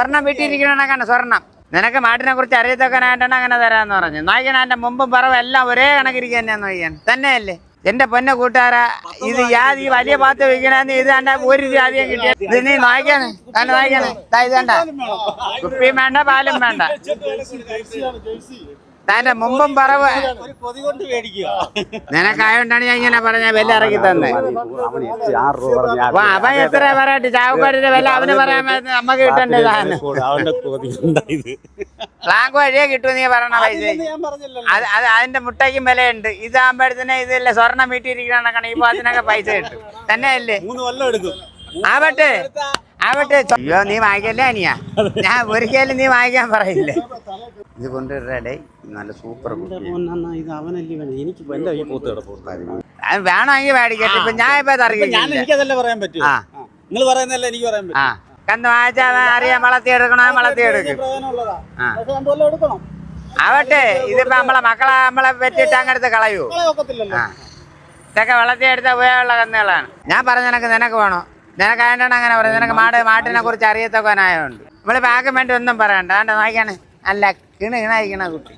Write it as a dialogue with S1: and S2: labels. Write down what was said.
S1: സ്വർണം വീട്ടിയിരിക്കണക്കാണ് സ്വർണം നിനക്ക് മാട്ടിനെ കുറിച്ച് അറിയത്തക്കനായിട്ടാണ് അങ്ങനെ തരാന്ന് പറഞ്ഞു. നോക്കിയാണ് എന്റെ മുമ്പും പറവും എല്ലാം ഒരേ കണക്കിരിക്കുക തന്നെയാന്ന് നോക്കിയാൻ തന്നെയല്ലേ? എന്റെ പൊന്നെ കൂട്ടുകാരാ ഇത് യാതി വലിയ പാത്ത് വെക്കണെന്ന് ഇത് എന്റെ ഒരു ജാതിയും കിട്ടിയത് ഇത് നീ നോക്കാണ് കണ്ട് നോക്കാണ് ഇത് കുപ്പിയും വേണ്ട പാലും വേണ്ട. തന്റെ മുമ്പും പറവ്. നിനക്കായോണ്ടാണ് ഞാൻ ഇങ്ങനെ പറഞ്ഞ വില ഇറക്കി തന്നെ. അപ്പൊ അവൻ എത്ര പറയട്ടെ ചാവക്കാടിന്റെ വില അവന് പറയാൻ പറ്റുന്ന
S2: കിട്ടണ്ടേ ഉണ്ടായത്
S1: ബ്ലാങ്ക് വഴിയേ കിട്ടും നീ പറയണ പൈസ. അത് അത് അതിന്റെ മുട്ടയ്ക്കും വിലയുണ്ട്. ഇതാകുമ്പോഴത്തേനെ ഇതില്ല സ്വർണം വീട്ടിയിരിക്കണ കണക്ക് ഇപ്പൊ അതിനൊക്കെ പൈസ കിട്ടും.
S2: കൊല്ലം എടുക്കും.
S1: ആവട്ടെ. ആവട്ടെ അയ്യോ നീ വാങ്ങിക്കല്ലേ അനിയാ? ഞാൻ ഒരിക്കലും നീ വാങ്ങിക്കാൻ പറയില്ലേ. ഇത് കൊണ്ടുവരടേ നല്ല സൂപ്പർ കുട്ടി.
S2: ഇത് അവനല്ലേ വേണം എനിക്ക് എന്റെ ഈ പോത്ത് കിടപ്പുണ്ട്
S1: അത് വേണമെങ്കിൽ മേടിക്കട്ടെ. ഇപ്പൊ ഞാൻ ഇപ്പൊ
S2: എനിക്കതല്ലേ പറയാൻ പറ്റൂ? നിങ്ങൾ പറയുന്നല്ലേ എനിക്ക് പറയാൻ പറ്റും?
S1: കന്ന് വായിച്ചാ അറിയാം വളർത്തി എടുക്കണോ വളർത്തി എടുക്കും ആവട്ടെ ഇതിപ്പോ നമ്മളെ മക്കളെ നമ്മളെ വെച്ചിട്ട് അങ്ങനത്തെ കളയൂ. ഇതൊക്കെ വളർത്തിയെടുത്ത ഉപയോഗമുള്ള കന്നുകളാണ്. ഞാൻ പറഞ്ഞ നിനക്ക് നിനക്ക് വേണോ? നിനക്കായതുകൊണ്ടാണ് അങ്ങനെ പറയുന്നത് നിനക്ക് മാട് മാട്ടിനെ കുറിച്ച് അറിയത്തക്കനായോണ്ട് നമ്മൾ പാകം വേണ്ടി ഒന്നും പറയണ്ട. വേണ്ട നോക്കിയാണ്. അല്ല കിണ കിണായിക്കണ കുട്ടി.